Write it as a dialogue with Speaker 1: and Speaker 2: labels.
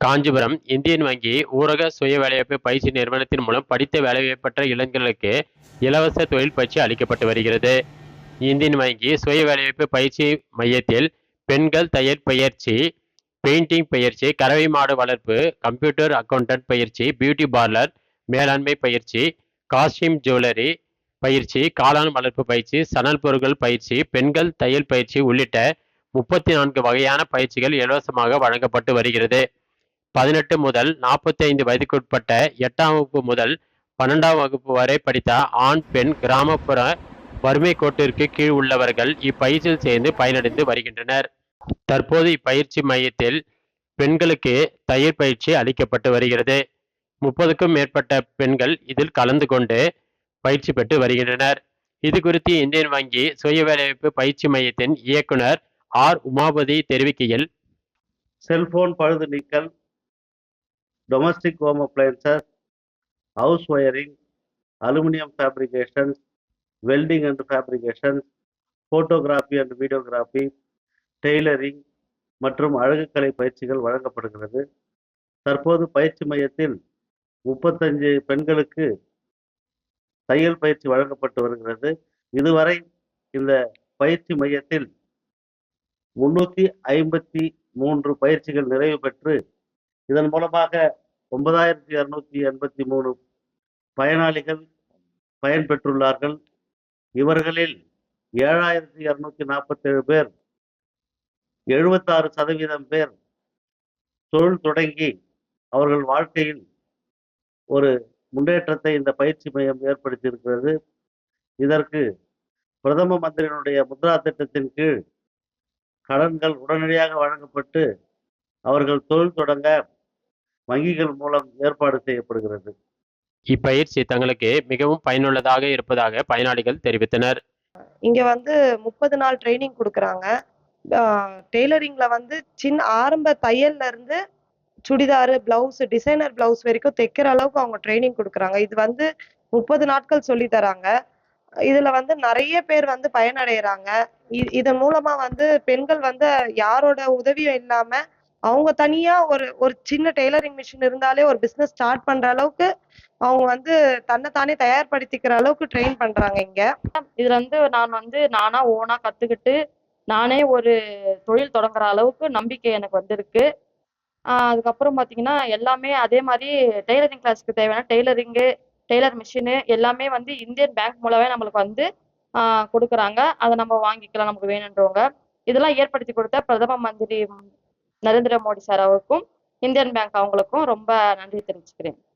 Speaker 1: Kanchipuram Indian வங்கி ஊரக சுய வேலைவாய்ப்பு பயிற்சி நிறுவனத்தின் மூலம் படித்த வேலைவாய்ப்பற்ற இளைஞர்களுக்கு இலவச தொழில் பயிற்சி அளிக்கப்பட்டு வருகிறது. இந்தியன் வங்கி சுய வேலைவாய்ப்பு பயிற்சி மையத்தில் பெண்கள் தையல் பயிற்சி பெயிண்டிங் பயிற்சி கறவை மாடு வளர்ப்பு கம்ப்யூட்டர் அக்கௌண்டன்ட் பயிற்சி பியூட்டி பார்லர் மேலாண்மை பயிற்சி காஸ்டியூம் ஜுவல்லரி பயிற்சி காளான் வளர்ப்பு பயிற்சி சணல் பொருட்கள் பயிற்சி பெண்கள் தையல் பயிற்சி உள்ளிட்ட முப்பத்தி நான்கு வகையான பயிற்சிகள் இலவசமாக வழங்கப்பட்டு வருகிறது. பதினெட்டு முதல் நாற்பத்தி ஐந்து வயதுக்குட்பட்ட எட்டாம் வகுப்பு முதல் பன்னெண்டாம் வகுப்பு வரை படித்த ஆண் பெண் கிராமப்புற வறுமை கோட்டிற்கு கீழ் உள்ளவர்கள் இப்பயிற்சியில் சேர்ந்து பயனடைந்து வருகின்றனர். தற்போது இப்பயிற்சி மையத்தில் பெண்களுக்கு தயிர் பயிற்சி அளிக்கப்பட்டு வருகிறது. முப்பதுக்கும் மேற்பட்ட பெண்கள் இதில் கலந்து கொண்டு பயிற்சி பெற்று வருகின்றனர். இது குறித்து இந்தியன் வங்கி சுய வேலைவாய்ப்பு பயிற்சி மையத்தின் இயக்குனர் ஆர். உமாபதி தெரிவிக்கையில்
Speaker 2: செல்போன் பழுது நீக்கல் domestic home appliances house wiring aluminium fabrications welding and fabrications photography and videography tailoring மற்றும் அழகுக்கலை பயிற்சிகள் வழங்கப்படுகிறது. தற்போது பயிற்சி மையத்தில் முப்பத்தஞ்சு பெண்களுக்கு தையல் பயிற்சி வழங்கப்பட்டு வருகிறது. இதுவரை இந்த பயிற்சி மையத்தில் முன்னூற்றி ஐம்பத்தி மூன்று பயிற்சிகள் நிறைவு பெற்று இதன் மூலமாக ஒன்பதாயிரத்தி இரநூத்தி எண்பத்தி மூணு பயனாளிகள் பயன்பெற்றுள்ளார்கள். இவர்களில் ஏழாயிரத்தி இரநூத்தி நாற்பத்தேழு பேர் எழுபத்தாறு சதவீதம் பேர் தொழில் தொடங்கி அவர்கள் வாழ்க்கையில் ஒரு முன்னேற்றத்தை இந்த பயிற்சி மையம் ஏற்படுத்தியிருக்கிறது. இதற்கு பிரதம மந்திரியினுடைய முத்ரா திட்டத்தின் கீழ் கடன்கள் உடனடியாக வழங்கப்பட்டு அவர்கள் தொழில் தொடங்க வங்கிகள் மூலம் ஏற்பாடு செய்யப்படுகிறது.
Speaker 1: இப்பயிற்சி தங்களுக்கு மிகவும் பயனுள்ளதாக இருப்பதாக பயனாளிகள் தெரிவித்தனர்.
Speaker 3: இங்க வந்து முப்பது நாள் ட்ரைனிங் கொடுக்குறாங்க. டெய்லரிங்ல வந்து சின்ன ஆரம்ப தையல்ல இருந்து சுடிதாரு பிளவுஸ் டிசைனர் பிளவுஸ் வரைக்கும் தைக்கிற அளவுக்கு அவங்க ட்ரைனிங் கொடுக்குறாங்க. இது வந்து முப்பது நாட்கள் சொல்லி தராங்க. இதுல வந்து நிறைய பேர் வந்து பயனடைகிறாங்க இதன் மூலமா வந்து பெண்கள் வந்து யாரோட உதவியும் இல்லாம அவங்க தனியா ஒரு ஒரு சின்ன டெய்லரிங் மிஷின் இருந்தாலே ஒரு பிசினஸ் ஸ்டார்ட் பண்ற அளவுக்கு அவங்க வந்து தன்னைத்தானே தயார்படுத்திக்கிற அளவுக்கு ட்ரெயின் பண்றாங்க இங்க.
Speaker 4: இதுல வந்து நான் வந்து நானா ஓனா கத்துக்கிட்டு நானே ஒரு தொழில் தொடங்குற அளவுக்கு நம்பிக்கை எனக்கு வந்திருக்கு. அதுக்கப்புறம் பார்த்தீங்கன்னா எல்லாமே அதே மாதிரி டெய்லரிங் கிளாஸ்க்கு தேவையான டெய்லரிங்கு டெய்லர் மிஷினு எல்லாமே வந்து இந்தியன் பேங்க் மூலமே நம்மளுக்கு வந்து கொடுக்குறாங்க. அதை நம்ம வாங்கிக்கலாம் நமக்கு வேணுன்றவங்க. இதெல்லாம் ஏற்படுத்தி கொடுத்த பிரதம மந்திரி நரேந்திர மோடி சார் அவருக்கும் இந்தியன் பேங்க் அவங்களுக்கும் ரொம்ப நன்றி தெரிவிச்சுக்கிறேன்.